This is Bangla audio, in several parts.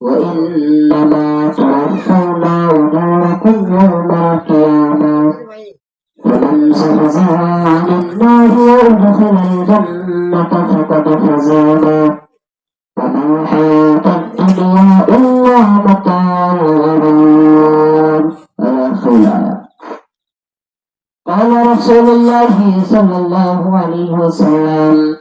وإنما توفون أجوركم يوم القيامة فمن زحزح عن النار وأدخل الجنة فقد فاز وما الحياة الدنيا إلا متاع الغرور. آخر. قال رسول الله صلى الله عليه وسلم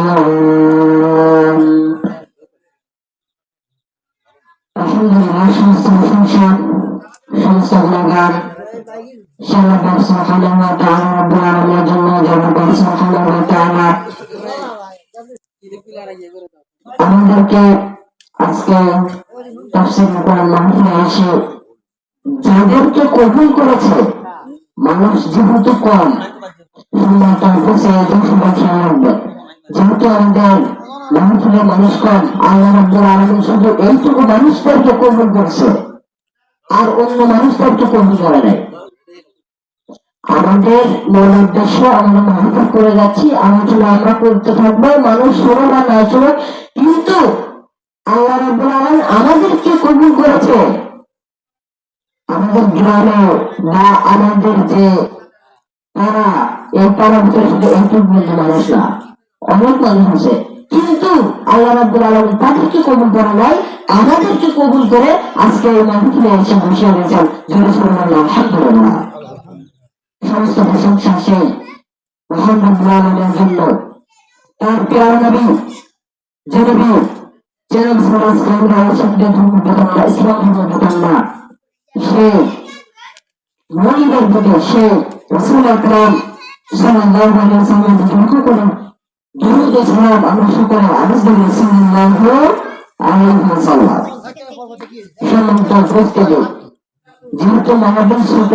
আলামিনের জন্য জনগণ তাআলা আমাদেরকে আজকে তাফসীর কোরআন মাহফিলে এসে যাদেরকে কবুল করেছে, মানুষ যেহেতু কম সম্মানটা বসে সবাই খেয়াল রাখবে যেহেতু আমাদের মাহফিলে মানুষ কম, আল্লাহ রাব্বুল আলামিন শুধু এইটুকু মানুষদেরকে কবুল করছে। আর অন্য মানুষদেরকে কবুল করে নাই আমাদের মূল উদ্দেশ্য, আমরা মাহফিল করে যাচ্ছি, আলোচনা আমরা করতে থাকব, মানুষ শোনো বা না শোনো, কিন্তু আল্লাহ রাব্বুল আমাদেরকে কবুল করেছে। আমাদের গ্রামে বা আমাদের যে তারা, এই পাড়ার ভিতরে শুধু বলতে মানুষ না, অনেক মানুষ আছে। কিন্তু আল্লাহ রাব্বুল আলামিন তাদেরকে কবুল করে নাই। আমাদেরকে কবুল করে আজকে এই মাহফিলে এসে বসে সুবহানাল্লাহ আলহামদুলিল্লাহ। সমস্ত প্রশংসা সেই মহান রাব্বুল আলামিনের জন্য। তার প্রিয় নবী যে নবী প্রধান না ইসলাম সে মনিবের সে রসুল আকরাম দুরূদ ও সালাম আমরা সকলে আদেশ দেব আলাইহি ওয়াসাল্লাম সম্মানিত উপস্থিতি যেহেতু মানবের ছোট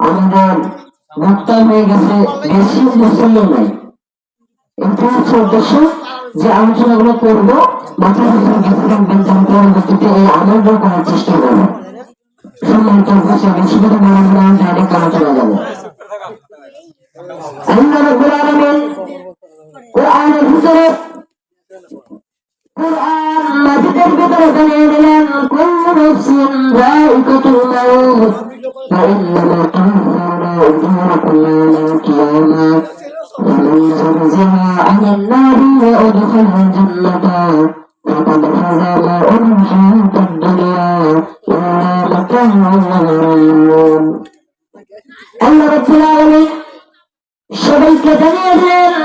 আমাদের বক্তা গেছে, বেশি মুসলমান নাই। এটা হচ্ছে উদ্দেশ্য যে আলোচনাগুলো করব করার চেষ্টা করব। আলোচনা যাব فإنما توفون أجوركم يوم القيامة ومن زحزح عن النار وأدخل الجنة فقد فاز وما الحياة الدنيا إلا متاع الغرور আল্লাহ রাব্বুল আলামিন সবাইকে জানিয়ে দিলেন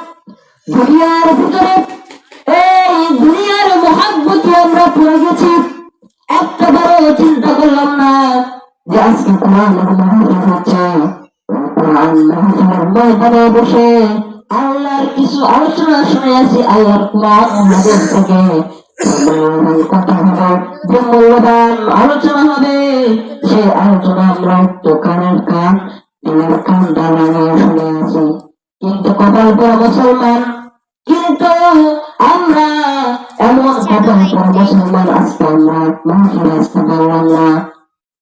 দুনিয়ার ভিতরে এই দুনিয়ার মহাব্বত আমরা পড়ে গেছি। একটা বড় চিন্তা করলাম না যে আজকে কোরআন হচ্ছে। কোরআন ময়দানে বসে আল্লাহর কিছু আলোচনা শুনে আছি আল্লাহর কোরআন হাদিস থেকে। কথা আলোচনা হবে। সে আলোচনা আমরা কানের কান কান শুনে আছি কিন্তু কপাল পরা মুসলমান। কিন্তু আমরা এমন কপাল পরা মুসলমান আসতে পারলাম না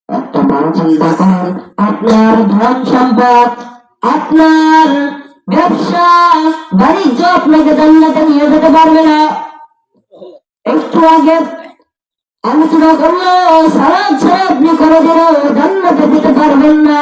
একটা বড় চিন্তা করেন, আপনার ধন সম্পদ, আপনার ব্যবসা, বাণিজ্য আপনাকে জান্নাতে নিয়ে যেতে পারবে না। একটু আগে আলোচনা করল সারা ছাড়া আপনি কোনোদিনও জান্নাতে যেতে পারবেন না।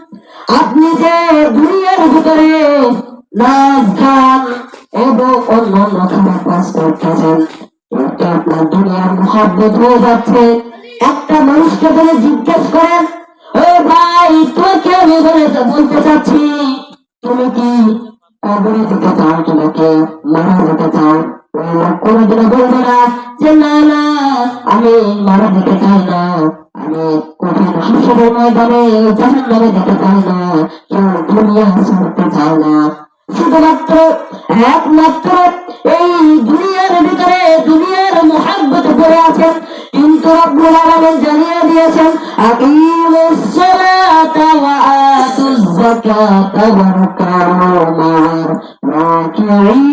আপনি যে দুনিয়ার ভিতরে নাচ, গান এবং অন্য অন্য খারাপ কাজ করতেছেন এটা আপনার দুনিয়ার মহাব্বত হয়ে যাচ্ছে। একটা মানুষকে বলে জিজ্ঞেস করেন, ও ভাই তোকে আমি বলে বলতে চাচ্ছি? তুমি কি কবরে যেতে চাও? তোমাকে মারা যেতে চাও? কোনোদিনও বলবে না যে, না না আমি মারা যেতে চাই না। আমি কঠিন হাসরের ময়দানে জাহান নামে যেতে চাই না। কেউ দুনিয়া ছাড়তে চায় না। শুধুমাত্র একমাত্র এই দুনিয়ার ভিতরে দুনিয়ার মোহাব্বত পড়ে আছেন কিন্তু রব্বুল আলামিন জানিয়ে দিয়েছেন আকিমুস সালাতা ওয়া আতুজ যাকাতা ওয়ারকাউ মা'আর রাকিঈন.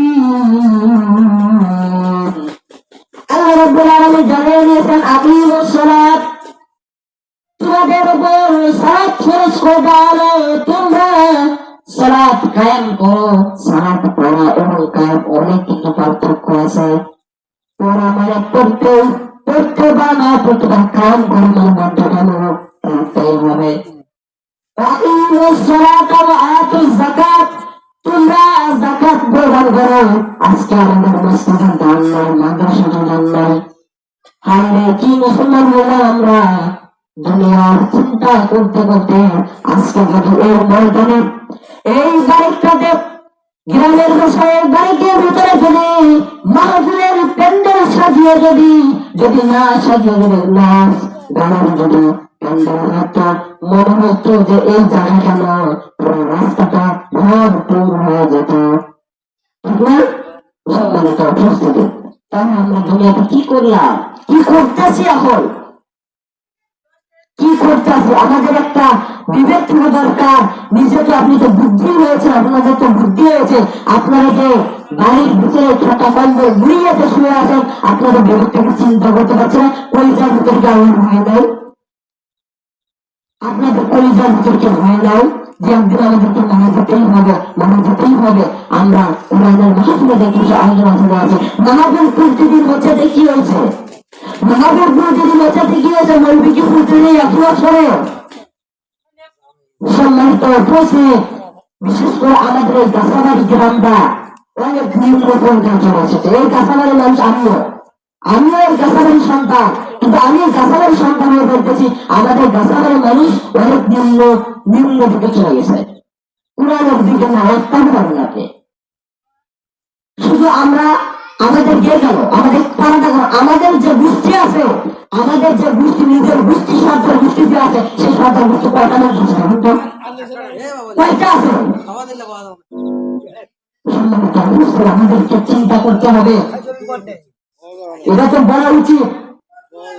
আল্লাহ রাব্বুল আলামিন সালাত তোমাদের উপর সালাত ফরজ করে হলো তোমরা সালাত কায়েম করো সালাত পড়া এবং কায়েম অনেক কিন্তু পার্থক্য আছে। পড়া মানে পড়তে পড়তে বা না পড়তে বা কাম করে মানে বাধ্যতামূলক রাখতেই হবে। তোমরা যাকাত প্রদান করো। আজকে আমাদের মসজিদের দান নাই মাদ্রাসাতে হায় কি মুসলমান হলাম আমরা দুনিয়ার চিন্তা করতে করতে আজকে যদি এই ময়দানে, এই বাড়িটাতে গ্রামের বিষয়ে বাড়িতে ভিতরে যদি মাহফিলের প্যান্ডেল সাজিয়ে যদি যদি না সাজিয়ে যদি নাচ গানের যদি প্যান্ডেল হতো, মনে হতো যে এই জায়গাটা না, পুরো রাস্তাটা ভরপুর হয়ে যেত। সম্মানিত উপস্থিতি। তাহলে আমরা দুনিয়াতে কি করলাম? কি করতেছি এখন? কি করতেছি? আমাদের একটা বিবেক থাকা দরকার। নিজে তো আপনি তো বুদ্ধি হয়েছে আপনাদের তো বুদ্ধি হয়েছে। আপনারা যে বাড়ির ভিতরে ছোট মুড়িয়ে যে শুয়ে আছেন, আপনাদের বিবেক থেকে চিন্তা করতে পারছেন কলিজার ভিতরে কি আমার ভয় নাই আপনাদের কলিজার ভিতরে কি ভয় নাই যে একদিন আমাদেরকে মারা যেতেই হবে মারা যেতেই হবে। আমরা কোরআনের মাহফিলে দেখি যে আলোচনা চলে আছে মাহফিল প্রতিদিন হচ্ছে দেখি হয়েছে? মহাবীর প্রতিদিন বাঁচাতে গিয়েছে মৌলিক প্রতিদিন এক বছরে? সম্মানিত উপস্থিত, বিশেষ করে আমাদের এই কাঁচাবাড়ি গ্রামটা অনেক নিম্ন চলে এসেছে এই কাঁচাবাড়ি মানুষ আমিও। আমিও এই কাঁচাবাড়ির সন্তান। কিন্তু আমি এই কাঁচাবাড়ির সন্তান হয়ে বলতেছি আমাদের কাঁচাবাড়ির মানুষ অনেক নিম্ন নিম্ন দিকে চলে গেছে। দিকে না শুধু আমরা আমাদের কে গেল আমাদের আমাদের যে গোষ্ঠী আছে, আমাদের যে গোষ্ঠী নিজের গোষ্ঠী গোষ্ঠী যে আছে, সেই সরকার গোষ্ঠী কয়টা আছে আমাদেরকে চিন্তা করতে হবে। এটা তো বলা উচিত।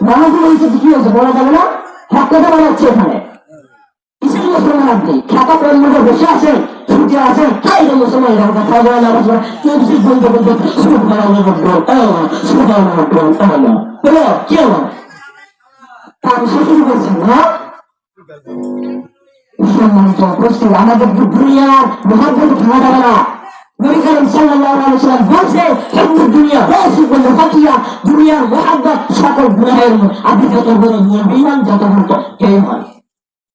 তো উচিত কি হয়েছে, বলা যাবে না? হক কথা বলা হচ্ছে এখানে। মুসলমান আপনি খাতা কম মধ্যে বসে আছেন ছুটে আছেন তাই তো মুসলমান এরকম কথা বলে না, বসে কেমসি বলতে বলতে সুখ বাড়ানো করব সুখ বাড়ানো করব হলো কি হলো আমাদের দুনিয়ার মহাব্বত সকল গুনাহের। আপনি যত বড় বেঈমান যত বড়